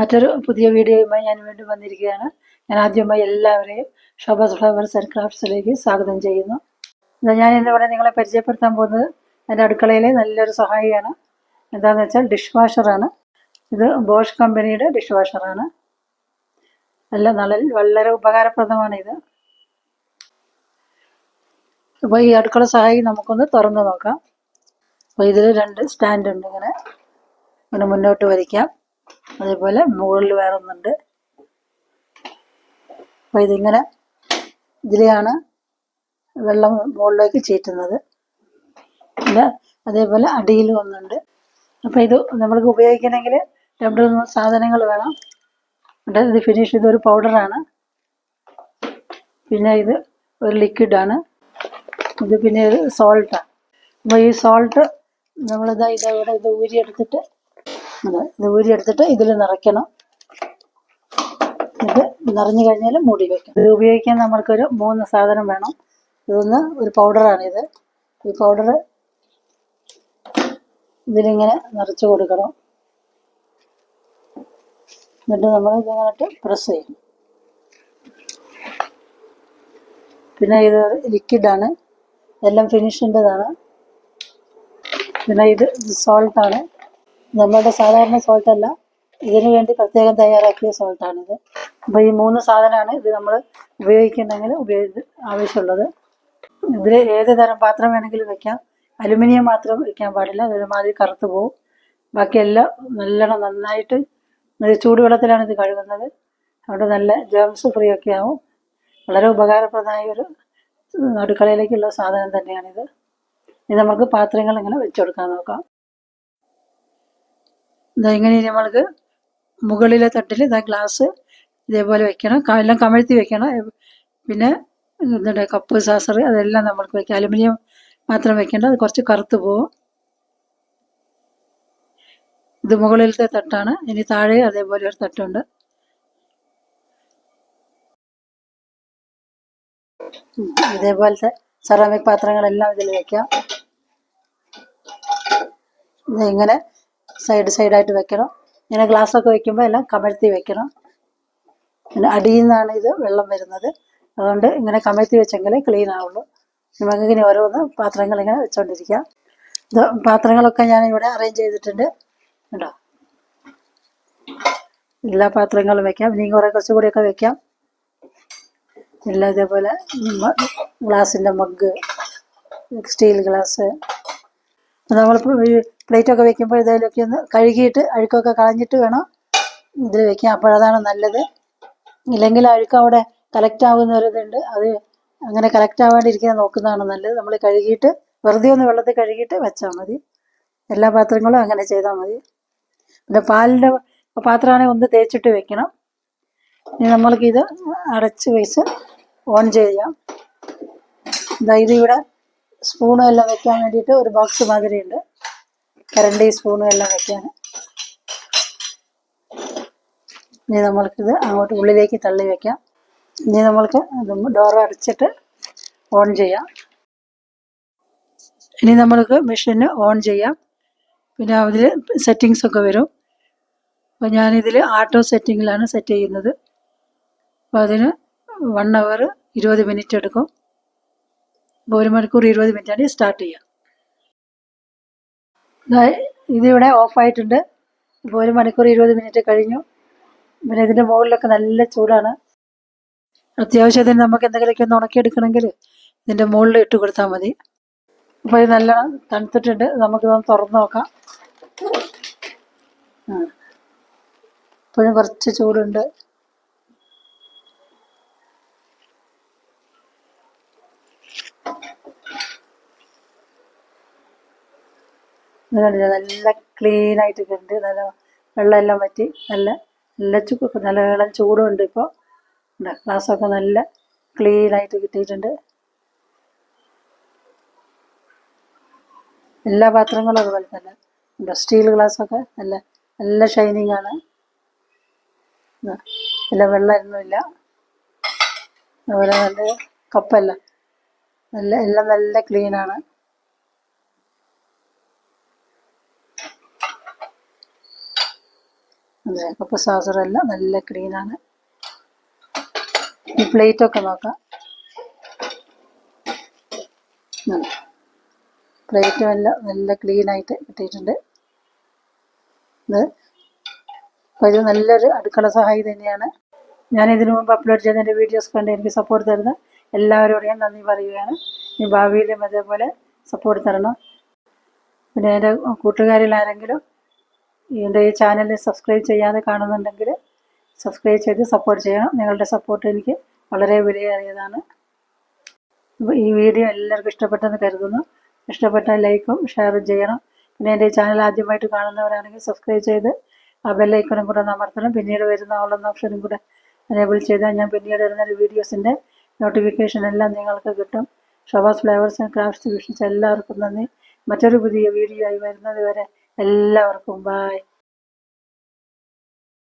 മറ്റൊരു പുതിയ വീഡിയോയുമായി ഞാൻ വീണ്ടും വന്നിരിക്കുകയാണ്. ഞാൻ ആദ്യമായി എല്ലാവരെയും ഷോബസ് ഫ്ലവേഴ്സ് ആൻഡ് ക്രാഫ്റ്റ്സിലേക്ക് സ്വാഗതം ചെയ്യുന്നു. ഞാൻ ഇന്ന് ഇവിടെ നിങ്ങളെ പരിചയപ്പെടുത്താൻ പോകുന്നത് എന്റെ അടുക്കളയിലെ നല്ലൊരു സഹായിയാണ്. എന്താണെന്ന് വെച്ചാൽ ഡിഷ് വാഷറാണ് ഇത് ബോഷ് കമ്പനിയുടെ ഡിഷ് വാഷറാണ് നല്ല നല്ല വളരെ ഉപകാരപ്രദമാണ് ഇത്. അപ്പോൾ ഈ അടുക്കള സഹായി നമുക്കൊന്ന് തുറന്ന് നോക്കാം. അപ്പോൾ ഇതിൽ രണ്ട് സ്റ്റാൻഡ് ഉണ്ട് ഇങ്ങനെ. ഇങ്ങനെ മുന്നോട്ട് വലിക്കാം. അതേപോലെ മുകളിൽ വേറെ ഒന്നുണ്ട് അപ്പോൾ ഇതിങ്ങനെ ഇതിലെയാണ് വെള്ളം മുകളിലേക്ക് ചീറ്റുന്നത്. പിന്നെ അതേപോലെ അടിയിൽ ഒന്നുണ്ട്. അപ്പോൾ ഇത് നമ്മൾക്ക് ഉപയോഗിക്കണമെങ്കിൽ രണ്ട് മൂന്ന് സാധനങ്ങൾ വേണം. എന്നിട്ട് ഇത് ഫിനിഷ് ഇതൊരു പൗഡറാണ് പിന്നെ ഇത് ഒരു ലിക്വിഡാണ് ഇത് പിന്നെ ഒരു സോൾട്ടാണ് അപ്പോൾ ഈ സോൾട്ട് നമ്മളിതാ ഇതാ ഇത് ഊരിയെടുത്തിട്ട് ഇത് ഊരിയെടുത്തിട്ട് ഇതിൽ നിറയ്ക്കണം. ഇത് നിറഞ്ഞു കഴിഞ്ഞാൽ മൂടി വയ്ക്കണം ഇത് ഉപയോഗിക്കാൻ നമ്മൾക്കൊരു മൂന്ന് സാധനം വേണം. ഇതൊന്ന് ഒരു പൗഡറാണ് ഇത്. ഈ പൗഡർ ഇതിലിങ്ങനെ നിറച്ച് കൊടുക്കണം. എന്നിട്ട് നമ്മൾ ഇതിങ്ങോട്ട് പ്രസ് ചെയ്യും. പിന്നെ ഇത് ലിക്വിഡാണ് എല്ലാം ഫിനിഷിന്റെതാണ് പിന്നെ ഇത് സോൾട്ടാണ് നമ്മുടെ സാധാരണ സോൾട്ട് അല്ല. ഇതിനു വേണ്ടി പ്രത്യേകം തയ്യാറാക്കിയ സോൾട്ടാണിത് അപ്പോൾ ഈ മൂന്ന് സാധനമാണ് ഇത് നമ്മൾ ഉപയോഗിക്കുന്നെങ്കിൽ ഉപയോഗി ആവശ്യമുള്ളത്. ഇതിൽ ഏത് തരം പാത്രം വേണമെങ്കിലും വെക്കാം. അലുമിനിയം മാത്രം വെക്കാൻ പാടില്ല. അതൊരുമാതിരി കറുത്ത് പോകും ബാക്കിയെല്ലാം നല്ലോണം നന്നായിട്ട് ചൂടുവെള്ളത്തിലാണ് ഇത് കഴുകുന്നത്. അവിടെ നല്ല ജേംസ് ഫ്രീ ഒക്കെ ആവും. വളരെ ഉപകാരപ്രദമായ ഒരു അടുക്കളയിലേക്കുള്ള സാധനം തന്നെയാണിത്. ഇത് നമുക്ക് പാത്രങ്ങൾ ഇങ്ങനെ വെച്ചു കൊടുക്കാൻ നോക്കാം. ഇതാ ഇങ്ങനെ നമ്മൾക്ക് മുകളിലെ തട്ടിൽ ഇതാ ഗ്ലാസ് ഇതേപോലെ വെക്കണം. എല്ലാം കമഴ്ത്തി വെക്കണം. പിന്നെ എന്താ കപ്പ് സാസർ അതെല്ലാം നമ്മൾക്ക് വെക്കാം. അലുമിനിയം മാത്രം വെക്കേണ്ട. അത് കുറച്ച് കറുത്ത് പോകും ഇത് മുകളിലത്തെ തട്ടാണ്. ഇനി താഴെ അതേപോലെ ഒരു തട്ടുണ്ട്. ഇതേപോലത്തെ സെറാമിക് പാത്രങ്ങളെല്ലാം ഇതിൽ വെക്കാം. ഇങ്ങനെ സൈഡ് സൈഡായിട്ട് വെക്കണം. ഇങ്ങനെ ഗ്ലാസ് ഒക്കെ വെക്കുമ്പോൾ എല്ലാം കമഴ്ത്തി വെക്കണം. പിന്നെ അടിയിൽ നിന്നാണ് ഇത് വെള്ളം വരുന്നത്. അതുകൊണ്ട് ഇങ്ങനെ കമഴ്ത്തി വെച്ചെങ്കിലേ ക്ലീൻ ആവുള്ളൂ. നമുക്ക് ഇങ്ങനെ ഓരോന്ന് പാത്രങ്ങൾ ഇങ്ങനെ വെച്ചോണ്ടിരിക്കാം. ഇത് പാത്രങ്ങളൊക്കെ ഞാൻ ഇവിടെ അറേഞ്ച് ചെയ്തിട്ടുണ്ട്. കേട്ടോ എല്ലാ പാത്രങ്ങളും വെക്കാം. ഇനിയും കുറെ കുറച്ചുകൂടിയൊക്കെ വെക്കാം. എല്ലാം ഇതേപോലെ ഗ്ലാസിന്റെ മഗ് സ്റ്റീൽ ഗ്ലാസ് നമ്മളിപ്പോൾ പ്ലേറ്റൊക്കെ വെക്കുമ്പോൾ ഇതിലൊക്കെ ഒന്ന് കഴുകിയിട്ട് അഴുക്കൊക്കെ കളഞ്ഞിട്ട് വേണം ഇതിൽ വെക്കാൻ. അപ്പോഴതാണ് നല്ലത്. ഇല്ലെങ്കിൽ അഴുക്ക് അവിടെ കലക്റ്റ് ആവുന്ന ഒരു ഇതുണ്ട്. അത് അങ്ങനെ കലക്റ്റ് ആവാണ്ടിരിക്കാൻ നോക്കുന്നതാണ് നല്ലത്. നമ്മൾ കഴുകിയിട്ട് വെറുതെ ഒന്ന് വെള്ളത്തിൽ കഴുകിയിട്ട് വെച്ചാൽ മതി. എല്ലാ പാത്രങ്ങളും അങ്ങനെ ചെയ്താൽ മതി. പിന്നെ പാലിന്റെ പാത്രമാണെങ്കിൽ ഒന്ന് തേച്ചിട്ട് വെക്കണം. ഇനി നമ്മൾക്ക് ഇത് അടച്ച് വെച്ച് ഓൺ ചെയ്യാം. ഇത് ഇവിടെ സ്പൂണും എല്ലാം വെക്കാൻ വേണ്ടിയിട്ട് ഒരു ബോക്സ് മാതിരിയുണ്ട്. കരണ്ടി സ്പൂണും എല്ലാം വെക്കാൻ ഇനി നമ്മൾക്കിത് അങ്ങോട്ട് ഉള്ളിലേക്ക് തള്ളി വെക്കാം. ഇനി നമ്മൾക്ക് ഡോർ അടച്ചിട്ട് ഓൺ ചെയ്യാം. ഇനി നമ്മൾക്ക് മെഷീന് ഓൺ ചെയ്യാം. പിന്നെ അതിൽ സെറ്റിങ്സ് ഒക്കെ വരും. അപ്പോൾ ഞാനിതിൽ ആട്ടോ സെറ്റിങ്ങിലാണ് സെറ്റ് ചെയ്യുന്നത്. അപ്പോൾ അതിന് വൺ അവർ ഇരുപത് മിനിറ്റ് എടുക്കും. അപ്പോൾ ഒരു മണിക്കൂർ ഇരുപത് മിനിറ്റാണ് സ്റ്റാർട്ട് ചെയ്യുക ദാ ഇതിവിടെ ഓഫായിട്ടുണ്ട് ഇപ്പോൾ ഒരു മണിക്കൂർ ഇരുപത് മിനിറ്റ് കഴിഞ്ഞു. പിന്നെ ഇതിന്റെ മുകളിലൊക്കെ നല്ല ചൂടാണ്. അത്യാവശ്യത്തിന് നമുക്ക് എന്തെങ്കിലുമൊക്കെ ഒന്ന് ഉണക്കിയെടുക്കണമെങ്കിൽ ഇതിന്റെ മുകളിൽ ഇട്ട് കൊടുത്താൽ മതി. അപ്പോൾ ഇത് നല്ലോണം തണുത്തിട്ടുണ്ട്. നമുക്കിതൊന്ന് തുറന്ന് നോക്കാം. ഇപ്പോഴും കുറച്ച് ചൂടുണ്ട്. കണ്ടില്ലേ? നല്ല ക്ലീൻ ആയിട്ട് കണ്ട് നല്ല വെള്ളമെല്ലാം പറ്റി നല്ല നല്ല ചുക്ക് നല്ല ഇളം ചൂടും ഉണ്ട് ഇപ്പോൾ ഗ്ലാസ്സൊക്കെ നല്ല ക്ലീൻ ആയിട്ട് കിട്ടിയിട്ടുണ്ട്. എല്ലാ പാത്രങ്ങളും അതുപോലെ തന്നെ. ഉണ്ട് സ്റ്റീൽ ഗ്ലാസ്സൊക്കെ നല്ല നല്ല ഷൈനിങ് ആണ്. നല്ല വെള്ളമൊന്നുമില്ല അതുപോലെ നല്ല കപ്പല്ല. നല്ല എല്ലാം നല്ല ക്ലീൻ അതെ കപ്പ് സോസറെല്ലാം നല്ല ക്ലീനാണ് ഈ പ്ലേറ്റ് ഒക്കെ നോക്കാം. പ്ലേറ്റും എല്ലാം നല്ല ക്ലീനായിട്ട് കിട്ടിയിട്ടുണ്ട്. ഇത് ഇത് നല്ലൊരു അടുക്കള സഹായി തന്നെയാണ്. ഞാൻ ഇതിനു മുമ്പ് അപ്ലോഡ് ചെയ്ത എന്റെ വീഡിയോസ് കണ്ട് എനിക്ക് സപ്പോർട്ട് തരുന്ന എല്ലാവരോടും ഞാൻ നന്ദി പറയുകയാണ്. ഈ ഭാവിയിലും അതേപോലെ സപ്പോർട്ട് തരണം. പിന്നെ എന്റെ കൂട്ടുകാരിൽ ആരെങ്കിലും എന്റെ ഈ ചാനൽ സബ്സ്ക്രൈബ് ചെയ്യാതെ കാണുന്നുണ്ടെങ്കിൽ സബ്സ്ക്രൈബ് ചെയ്ത് സപ്പോർട്ട് ചെയ്യണം. നിങ്ങളുടെ സപ്പോർട്ട് എനിക്ക് വളരെ വിലയേറിയതാണ്. ഈ വീഡിയോ എല്ലാവർക്കും ഇഷ്ടപ്പെട്ടെന്ന് കരുതുന്നു. ഇഷ്ടപ്പെട്ട ലൈക്കും ഷെയറും ചെയ്യണം. പിന്നെ എന്റെ ചാനൽ ആദ്യമായിട്ട് കാണുന്നവരാണെങ്കിൽ സബ്സ്ക്രൈബ് ചെയ്ത് ആ ബെല്ലൈക്കണും കൂടെ അമർത്തണം. പിന്നീട് വരുന്ന ഓളെന്ന ഓപ്ഷനും കൂടെ എനേബിൾ ചെയ്താൽ ഞാൻ പിന്നീട് വരുന്ന വീഡിയോസിന്റെ നോട്ടിഫിക്കേഷൻ എല്ലാം നിങ്ങൾക്ക് കിട്ടും. ഷോബാസ് ഫ്ലേവേഴ്സ് ആൻഡ് ക്രാഫ്റ്റ്സ് വീക്ഷിച്ച എല്ലാവർക്കും നന്ദി. മറ്റൊരു പുതിയ വീഡിയോ ആയി വരുന്നത് വരെ എല്ലാവർക്കും ബായ്